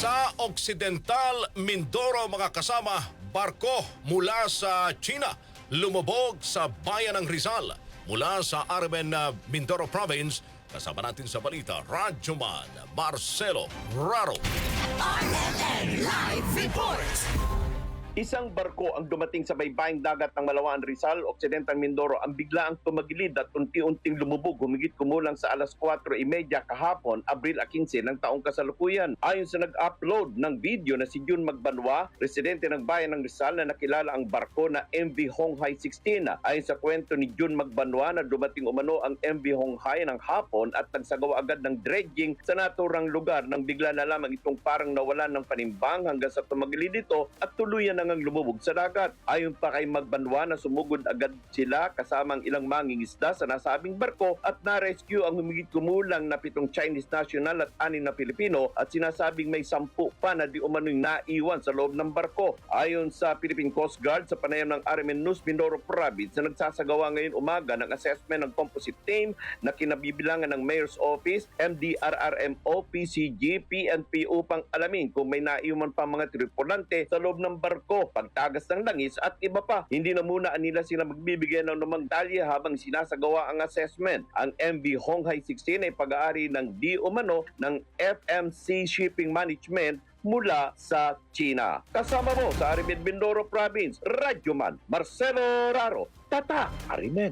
Sa Occidental Mindoro mga kasama, barko mula sa China lumubog sa bayan ng Rizal mula sa Armen uh, Mindoro Province. Kasama natin sa balita, Radyoman Marcelo Raro. RMN Live Report! Isang barko ang dumating sa baybaying dagat ng Malawaan Rizal, Occidental Mindoro ang biglaang tumagilid at unti-unting lumubog humigit kumulang sa alas 4.30 kahapon, Abril 15 ng taong kasalukuyan. Ayon sa nag-upload ng video na si Jun Magbanwa, residente ng bayan ng Rizal na nakilala ang barko na MV Honghai 16. Ayon sa kwento ni Jun Magbanwa na dumating umano ang MV Honghai ng hapon at nagsagawa agad ng dredging sa naturang lugar nang bigla na lamang itong parang nawalan ng panimbang hanggang sa tumagilid ito at tuluyan na ngang lumubog sa dagat. Ayon pa kay Magbanwa na sumugod agad sila kasamang ilang mangingisda sa nasabing barko at na-rescue ang humigit kumulang na pitong Chinese national at anim na Pilipino at sinasabing may sampu pa na di umano'y naiwan sa loob ng barko. Ayon sa Philippine Coast Guard sa panayam ng RMN News Mindoro Province na nagsasagawa ngayon umaga ng assessment ng composite team na kinabibilangan ng Mayor's Office, MDRRMO, PCG, PNP upang alamin kung may naiwan pa mga tripulante sa loob ng barko, pagtagas ng langis at iba pa. Hindi na muna nila sila magbibigay ng lumang dalya habang sinasagawa ang assessment. Ang MV Honghai 16 ay pag-aari ng di umano ng FMC Shipping Management mula sa China. Kasama mo sa Arimen Mindoro Province, Radyoman Marcelo Raro, Tata Arimen.